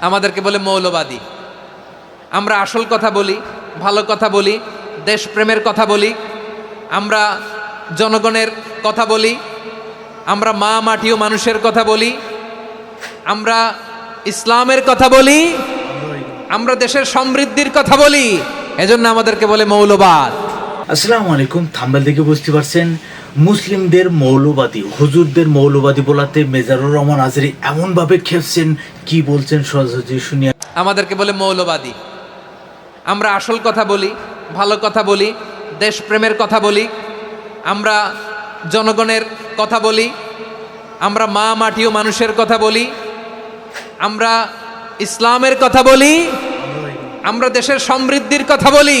আমাদেরকে বলে মৌলবাদী। আমরা আসল কথা বলি, ভালো কথা বলি, দেশপ্রেমের কথা বলি, আমরা জনগণের কথা বলি, আমরা মা মাটি ও মানুষের কথা বলি, আমরা ইসলামের কথা বলি, আমরা দেশের সমৃদ্ধির কথা বলি, এজন্য আমাদেরকে বলে মৌলবাদ। আসসালামু আলাইকুম থাম্বেল দেখে বুঝতে পারছেন, মুসলিমদের মৌলবাদী, হুজুরদের মৌলবাদী বলাতে মেজারুর রহমান আজরি এমনভাবে খেপছেন, কি বলছেন সহজে শুনিয়া। আমাদেরকে বলে মৌলবাদী। আমরা আসল কথা বলি, ভালো কথা বলি, দেশপ্রেমের কথা বলি, আমরা জনগণের কথা বলি, আমরা মা মাটি ও মানুষের কথা বলি, আমরা ইসলামের কথা বলি, আমরা দেশের সমৃদ্ধির কথা বলি।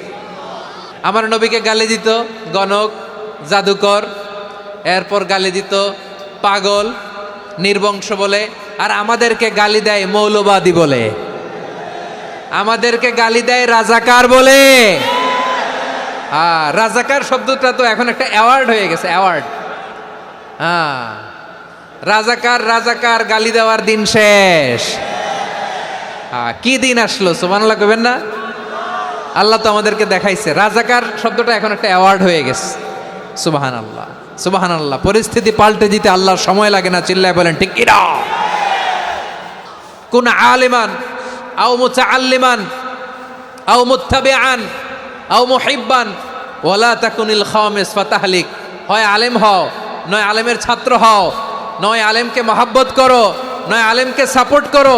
আমার নবীকে গালি দিত, গণক, জাদুকর, এরপর গালি দিত, পাগল, নির্বংশ বলে, আর আমাদেরকে গালি দেয় মৌলবাদী বলে। আমাদেরকে গালি দেয় রাজাকার বলে। হ্যাঁ রাজাকার শব্দটা তো এখন একটা অ্যাওয়ার্ড হয়ে গেছে অ্যাওয়ার্ড হ্যাঁ রাজাকার রাজাকার, গালি দেওয়ার দিন শেষ। হ্যাঁ কি দিন আসলো সুমানাল্লাহ কবেন না? আল্লাহ তো আমাদেরকে দেখাইছে। রাজাকার শব্দটা এখন একটা অ্যাওয়ার্ড হয়ে গেছে। সুবাহান আল্লাহ সুবাহান আল্লাহ পরিস্থিতি পাল্টে দিতে আল্লাহর সময় লাগে না, চিল্লায় বলেন, ঠিক কিনা? কোন আলিমান, আও মুতাআল্লিমান, আও মুত্তাবিআন, আও মুহিব্বান, ওয়ালা তাকুনিল খামিস ফাতাহলিক। হয় আলেম হও, নয় আলেমের ছাত্র হও, নয় আলেমকে মহাব্বত করো, নয় আলেমকে সাপোর্ট করো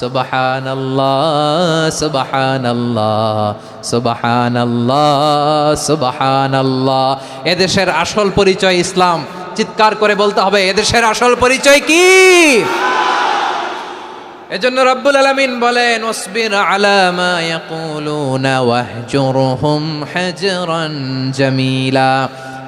সুবাহান আল্লাহ সুবাহান আল্লাহ সুবাহান আল্লাহ সুবাহান আল্লাহ এদেশের আসল পরিচয় ইসলাম। চিৎকার করে বলতে হবে, এদেশের আসল পরিচয় কি? এজন্য রব্বুল আলামিন বলেন ওসবির আলা মা ইয়াকুলুনা ওয়াহজুরহুম হাজরান জামিলা।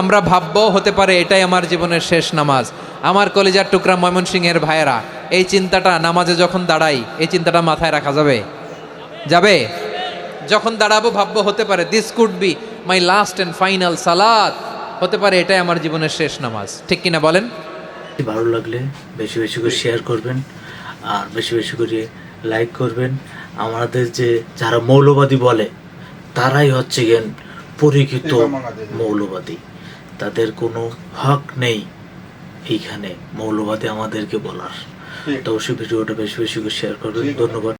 আমরা ভাববো হতে পারে এটাই আমার জীবনের শেষ নামাজ। আমার কলেজার টুকরা ময়মনসিংহের ভাইয়েরা এই চিন্তাটা নামাজে যখন দাঁড়াই এই চিন্তাটা মাথায় রাখা যাবে? যাবে? যখন দাঁড়াবো ভাববো হতে পারে this could be my last and final salad হতে পারে এটাই আমার জীবনের শেষ নামাজ। ঠিক কিনা বলেন? ভালো লাগলে বেশি বেশি করে শেয়ার করবেন আর বেশি বেশি করে লাইক করবেন। আমাদের যে যারা মৌলবাদী বলে তারাই হচ্ছে গেন পরীক্ষিত মৌলবাদী। তাদের কোনো হক নেই এইখানে। মৌলবাদে আমাদেরকে বলার। তো অবশ্যই ভিডিওটা বেশি বেশি করে শেয়ার করবেন। ধন্যবাদ।